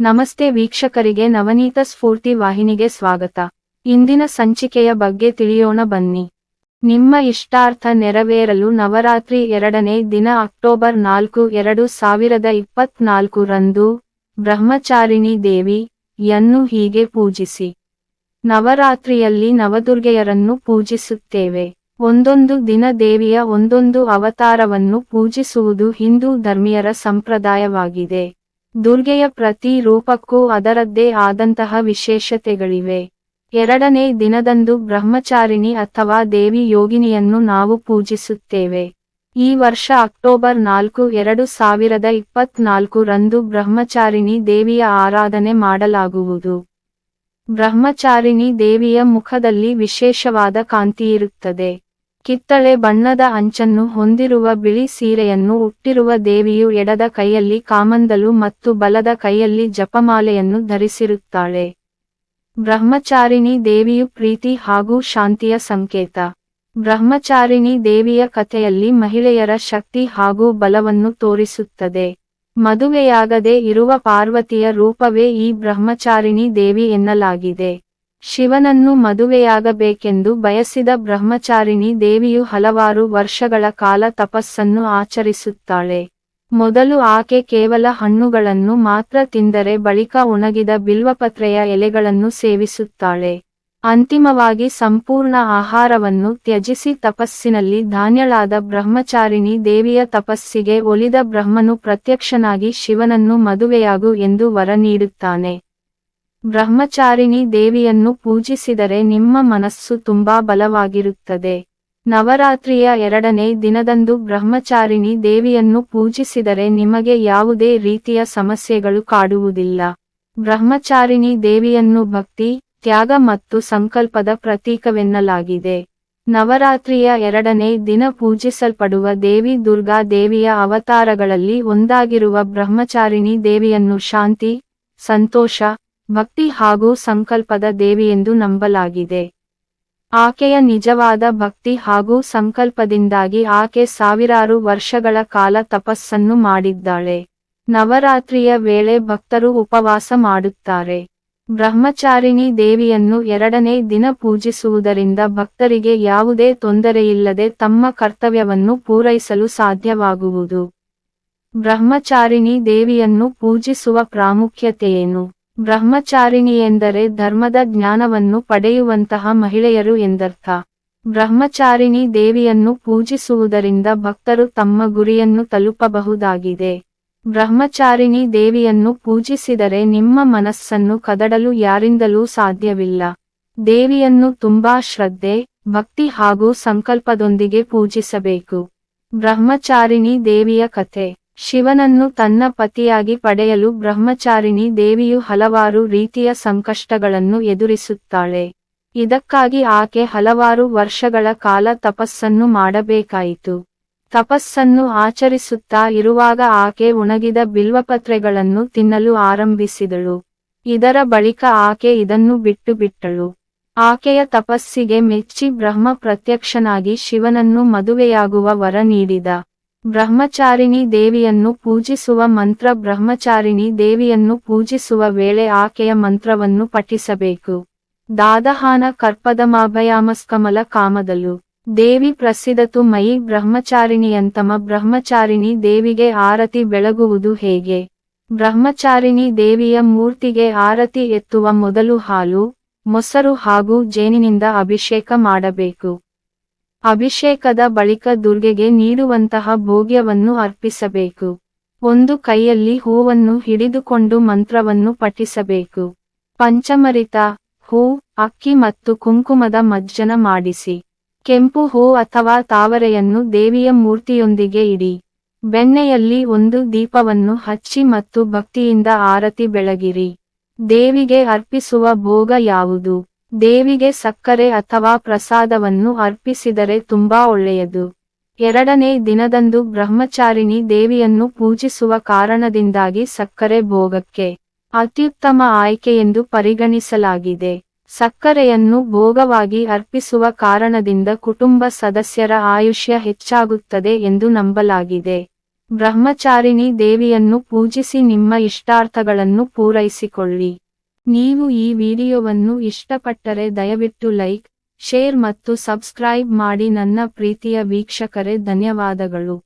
ನಮಸ್ತೆ ವೀಕ್ಷಕರಿಗೆ ನವನೀತ ಸ್ಫೂರ್ತಿ ವಾಹಿನಿಗೆ ಸ್ವಾಗತ. ಇಂದಿನ ಸಂಚಿಕೆಯ ಬಗ್ಗೆ ತಿಳಿಯೋಣ ಬನ್ನಿ. ನಿಮ್ಮ ಇಷ್ಟಾರ್ಥ ನೆರವೇರಲು ನವರಾತ್ರಿ ಎರಡನೇ ದಿನ ಅಕ್ಟೋಬರ್ ನಾಲ್ಕು, ಎರಡು ಸಾವಿರದ ಇಪ್ಪತ್ನಾಲ್ಕು ರಂದು ಬ್ರಹ್ಮಚಾರಿಣಿ ದೇವಿ ಯನ್ನು ಹೀಗೆ ಪೂಜಿಸಿ. ನವರಾತ್ರಿಯಲ್ಲಿ ನವದುರ್ಗೆಯರನ್ನು ಪೂಜಿಸುತ್ತೇವೆ. ಒಂದೊಂದು ದಿನ ದೇವಿಯ ಒಂದೊಂದು ಅವತಾರವನ್ನು ಪೂಜಿಸುವುದು ಹಿಂದೂ ಧರ್ಮೀಯರ ಸಂಪ್ರದಾಯವಾಗಿದೆ. ದುರ್ಗೆಯ ಪ್ರತಿ ರೂಪಕ್ಕೂ ಅದರದ್ದೇ ಆದಂತಹ ವಿಶೇಷತೆಗಳಿವೆ. ಎರಡನೇ ದಿನದಂದು ಬ್ರಹ್ಮಚಾರಿಣಿ ಅಥವಾ ದೇವಿ ಯೋಗಿನಿಯನ್ನು ನಾವು ಪೂಜಿಸುತ್ತೇವೆ. ಈ ವರ್ಷ ಅಕ್ಟೋಬರ್ ನಾಲ್ಕು, ಎರಡು ಸಾವಿರದ ಇಪ್ಪತ್ನಾಲ್ಕು ರಂದು ಬ್ರಹ್ಮಚಾರಿಣಿ ದೇವಿಯ ಆರಾಧನೆ ಮಾಡಲಾಗುವುದು. ಬ್ರಹ್ಮಚಾರಿಣಿ ದೇವಿಯ ಮುಖದಲ್ಲಿ ವಿಶೇಷವಾದ ಕಾಂತಿಯಿರುತ್ತದೆ ಕಿತ್ತಳೆ ಬಣ್ಣದ ಅಂಚನ್ನು ಹೊಂದಿರುವ ಬಿಳಿ ಸೀರೆಯನ್ನು ಉಟ್ಟಿರುವ ದೇವಿಯು ಎಡದ ಕೈಯಲ್ಲಿ ಕಾಮಂದಲು ಮತ್ತು ಬಲದ ಕೈಯಲ್ಲಿ ಜಪಮಾಲೆಯನ್ನು ಧರಿಸಿರುತ್ತಾಳೆ. ಬ್ರಹ್ಮಚಾರಿಣಿ ದೇವಿಯು ಪ್ರೀತಿ ಹಾಗೂ ಶಾಂತಿಯ ಸಂಕೇತ. ಬ್ರಹ್ಮಚಾರಿಣಿ ದೇವಿಯ ಕಥೆಯಲ್ಲಿ ಮಹಿಳೆಯರ ಶಕ್ತಿ ಹಾಗೂ ಬಲವನ್ನು ತೋರಿಸುತ್ತದೆ. ಮದುವೆಯಾಗದೆ ಇರುವ ಪಾರ್ವತಿಯ ರೂಪವೇ ಈ ಬ್ರಹ್ಮಚಾರಿಣಿ ದೇವಿ ಎನ್ನಲಾಗಿದೆ. ಶಿವನನ್ನು ಮದುವೆಯಾಗಬೇಕೆಂದು ಬಯಸಿದ ಬ್ರಹ್ಮಚಾರಿಣಿ ದೇವಿಯು ಹಲವಾರು ವರ್ಷಗಳ ಕಾಲ ತಪಸ್ಸನ್ನು ಆಚರಿಸುತ್ತಾಳೆ. ಮೊದಲು ಆಕೆ ಕೇವಲ ಹಣ್ಣುಗಳನ್ನು ಮಾತ್ರ ತಿಂದರೆ ಬಳಿಕ ಒಣಗಿದ ಬಿಲ್ವಪತ್ರೆಯ ಎಲೆಗಳನ್ನು ಸೇವಿಸುತ್ತಾಳೆ. ಅಂತಿಮವಾಗಿ ಸಂಪೂರ್ಣ ಆಹಾರವನ್ನು ತ್ಯಜಿಸಿ ತಪಸ್ಸಿನಲ್ಲಿ ಧಾನ್ಯಳಾದ ಬ್ರಹ್ಮಚಾರಿಣಿ ದೇವಿಯ ತಪಸ್ಸಿಗೆ ಒಲಿದ ಬ್ರಹ್ಮನು ಪ್ರತ್ಯಕ್ಷನಾಗಿ ಶಿವನನ್ನು ಮದುವೆಯಾಗು ಎಂದು ವರ ನೀಡುತ್ತಾನೆ. ಬ್ರಹ್ಮಚಾರಿಣಿ ದೇವಿಯನ್ನು ಪೂಜಿಸಿದರೆ ನಿಮ್ಮ ಮನಸ್ಸು ತುಂಬಾ ಬಲವಾಗಿರುತ್ತದೆ. ನವರಾತ್ರಿಯ ಎರಡನೇ ದಿನದಂದು ಬ್ರಹ್ಮಚಾರಿಣಿ ದೇವಿಯನ್ನು ಪೂಜಿಸಿದರೆ ನಿಮಗೆ ಯಾವುದೇ ರೀತಿಯ ಸಮಸ್ಯೆಗಳು ಕಾಡುವುದಿಲ್ಲ. ಬ್ರಹ್ಮಚಾರಿಣಿ ದೇವಿಯನ್ನು ಭಕ್ತಿ, ತ್ಯಾಗ ಮತ್ತು ಸಂಕಲ್ಪದ ಪ್ರತೀಕವೆನ್ನಲಾಗಿದೆ. ನವರಾತ್ರಿಯ ಎರಡನೇ ದಿನ ಪೂಜಿಸಲ್ಪಡುವ ದೇವಿ ದುರ್ಗಾ ದೇವಿಯ ಅವತಾರಗಳಲ್ಲಿ ಒಂದಾಗಿರುವ ಬ್ರಹ್ಮಚಾರಿಣಿ ದೇವಿಯನ್ನು ಶಾಂತಿ, ಸಂತೋಷ ಭಕ್ತಿ ಹಾಗೂ ಸಂಕಲ್ಪದ ದೇವಿಯೆಂದು ನಂಬಲಾಗಿದೆ. ಆಕೆಯ ನಿಜವಾದ ಭಕ್ತಿ ಹಾಗೂ ಸಂಕಲ್ಪದಿಂದಾಗಿ ಆಕೆ ಸಾವಿರಾರು ವರ್ಷಗಳ ಕಾಲ ತಪಸ್ಸನ್ನು ಮಾಡಿದ್ದಾಳೆ. ನವರಾತ್ರಿಯ ವೇಳೆ ಭಕ್ತರು ಉಪವಾಸ ಮಾಡುತ್ತಾರೆ. ಬ್ರಹ್ಮಚಾರಿಣಿ ದೇವಿಯನ್ನು ಎರಡನೇ ದಿನ ಪೂಜಿಸುವುದರಿಂದ ಭಕ್ತರಿಗೆ ಯಾವುದೇ ತೊಂದರೆಯಿಲ್ಲದೆ ತಮ್ಮ ಕರ್ತವ್ಯವನ್ನು ಪೂರೈಸಲು ಸಾಧ್ಯವಾಗುವುದು. ಬ್ರಹ್ಮಚಾರಿಣಿ ದೇವಿಯನ್ನು ಪೂಜಿಸುವ ಪ್ರಾಮುಖ್ಯತೆಯೇನು ಬ್ರಹ್ಮಚಾರಿಣಿ ಎಂದರೆ ಧರ್ಮದ ಜ್ಞಾನವನ್ನು ಪಡೆಯುವಂತಹ ಮಹಿಳೆಯರು ಎಂದರ್ಥ. ಬ್ರಹ್ಮಚಾರಿಣಿ ದೇವಿಯನ್ನು ಪೂಜಿಸುವುದರಿಂದ ಭಕ್ತರು ತಮ್ಮ ಗುರಿಯನ್ನು ತಲುಪಬಹುದಾಗಿದೆ. ಬ್ರಹ್ಮಚಾರಿಣಿ ದೇವಿಯನ್ನು ಪೂಜಿಸಿದರೆ ನಿಮ್ಮ ಮನಸ್ಸನ್ನು ಕದಡಲು ಯಾರಿಂದಲೂ ಸಾಧ್ಯವಿಲ್ಲ. ದೇವಿಯನ್ನು ತುಂಬಾ ಶ್ರದ್ಧೆ, ಭಕ್ತಿ ಹಾಗೂ ಸಂಕಲ್ಪದೊಂದಿಗೆ ಪೂಜಿಸಬೇಕು. ಬ್ರಹ್ಮಚಾರಿಣಿ ದೇವಿಯ ಕಥೆ. ಶಿವನನ್ನು ತನ್ನ ಪತಿಯಾಗಿ ಪಡೆಯಲು ಬ್ರಹ್ಮಚಾರಿಣಿ ದೇವಿಯು ಹಲವಾರು ರೀತಿಯ ಸಂಕಷ್ಟಗಳನ್ನು ಎದುರಿಸುತ್ತಾಳೆ. ಇದಕ್ಕಾಗಿ ಆಕೆ ಹಲವಾರು ವರ್ಷಗಳ ಕಾಲ ತಪಸ್ಸನ್ನು ಮಾಡಬೇಕಾಯಿತು. ತಪಸ್ಸನ್ನು ಆಚರಿಸುತ್ತಾ ಇರುವಾಗ ಆಕೆ ಉಣಗಿದ ಬಿಲ್ವಪತ್ರೆಗಳನ್ನು ತಿನ್ನಲು ಆರಂಭಿಸಿದಳು. ಇದರ ಬಳಿಕ ಆಕೆ ಇದನ್ನು ಬಿಟ್ಟು ಬಿಟ್ಟಳು ಆಕೆಯ ತಪಸ್ಸಿಗೆ ಮೆಚ್ಚಿ ಬ್ರಹ್ಮ ಪ್ರತ್ಯಕ್ಷನಾಗಿ ಶಿವನನ್ನು ಮದುವೆಯಾಗುವ ವರ ನೀಡಿದ. ಬ್ರಹ್ಮಚಾರಿಣಿ ದೇವಿಯನ್ನು ಪೂಜಿಸುವ ಮಂತ್ರ ಬ್ರಹ್ಮಚಾರಿಣಿ ದೇವಿಯನ್ನು ಪೂಜಿಸುವ ವೇಳೆ ಆಕೆಯ ಮಂತ್ರವನ್ನು ಪಠಿಸಬೇಕು. ದಾದಹಾನ ಕರ್ಪದಮಾಭಯಾಮಸ್ಕಮಲ ಕಾಮದಲು. ದೇವಿ ಪ್ರಸಿದ್ಧತು ಮಯಿ ಬ್ರಹ್ಮಚಾರಿಣಿಯಂತಮ ಬ್ರಹ್ಮಚಾರಿಣಿ ದೇವಿಗೆ ಆರತಿ ಬೆಳಗುವುದು ಹೇಗೆ? ಬ್ರಹ್ಮಚಾರಿಣಿ ದೇವಿಯ ಮೂರ್ತಿಗೆ ಆರತಿ ಎತ್ತುವ ಮೊದಲು ಹಾಲು, ಮೊಸರು ಹಾಗೂ ಜೇನಿನಿಂದ ಅಭಿಷೇಕ ಮಾಡಬೇಕು. ಅಭಿಷೇಕದ ಬಳಿಕ ದುರ್ಗೆಗೆ ನೀಡುವಂತಹ ಭೋಗ್ಯವನ್ನು ಅರ್ಪಿಸಬೇಕು. ಒಂದು ಕೈಯಲ್ಲಿ ಹೂವನ್ನು ಹಿಡಿದುಕೊಂಡು ಮಂತ್ರವನ್ನು ಪಠಿಸಬೇಕು. ಪಂಚಮರಿತ, ಹೂ, ಅಕ್ಕಿ ಮತ್ತು ಕುಂಕುಮದ ಮಜ್ಜನ ಮಾಡಿಸಿ. ಕೆಂಪು ಹೂ ಅಥವಾ ತಾವರೆಯನ್ನು ದೇವಿಯ ಮೂರ್ತಿಯೊಂದಿಗೆ ಇಡಿ. ಬೆಣ್ಣೆಯಲ್ಲಿ ಒಂದು ದೀಪವನ್ನು ಹಚ್ಚಿ ಮತ್ತು ಭಕ್ತಿಯಿಂದ ಆರತಿ ಬೆಳಗಿರಿ. ದೇವಿಗೆ ಅರ್ಪಿಸುವ ಭೋಗ ಯಾವುದು? ದೇವಿಗೆ ಸಕ್ಕರೆ ಅಥವಾ ಪ್ರಸಾದವನ್ನು ಅರ್ಪಿಸಿದರೆ ತುಂಬಾ ಒಳ್ಳೆಯದು. ಎರಡನೇ ದಿನದಂದು ಬ್ರಹ್ಮಚಾರಿಣಿ ದೇವಿಯನ್ನು ಪೂಜಿಸುವ ಕಾರಣದಿಂದಾಗಿ ಸಕ್ಕರೆ ಭೋಗಕ್ಕೆ ಅತ್ಯುತ್ತಮ ಆಯ್ಕೆಯೆಂದು ಪರಿಗಣಿಸಲಾಗಿದೆ. ಸಕ್ಕರೆಯನ್ನು ಭೋಗವಾಗಿ ಅರ್ಪಿಸುವ ಕಾರಣದಿಂದ ಕುಟುಂಬ ಸದಸ್ಯರ ಆಯುಷ್ಯ ಹೆಚ್ಚಾಗುತ್ತದೆ ಎಂದು ನಂಬಲಾಗಿದೆ. ಬ್ರಹ್ಮಚಾರಿಣಿ ದೇವಿಯನ್ನು ಪೂಜಿಸಿ ನಿಮ್ಮ ಇಷ್ಟಾರ್ಥಗಳನ್ನು ಪೂರೈಸಿಕೊಳ್ಳಿ. ನೀವು ಈ ವಿಡಿಯೋವನ್ನು ಇಷ್ಟಪಟ್ಟರೆ ದಯವಿಟ್ಟು ಲೈಕ್ ಶೇರ್ ಮತ್ತು ಸಬ್ಸ್ಕ್ರೈಬ್ ಮಾಡಿ ನನ್ನ ಪ್ರೀತಿಯ ವೀಕ್ಷಕರೇ ಧನ್ಯವಾದಗಳು.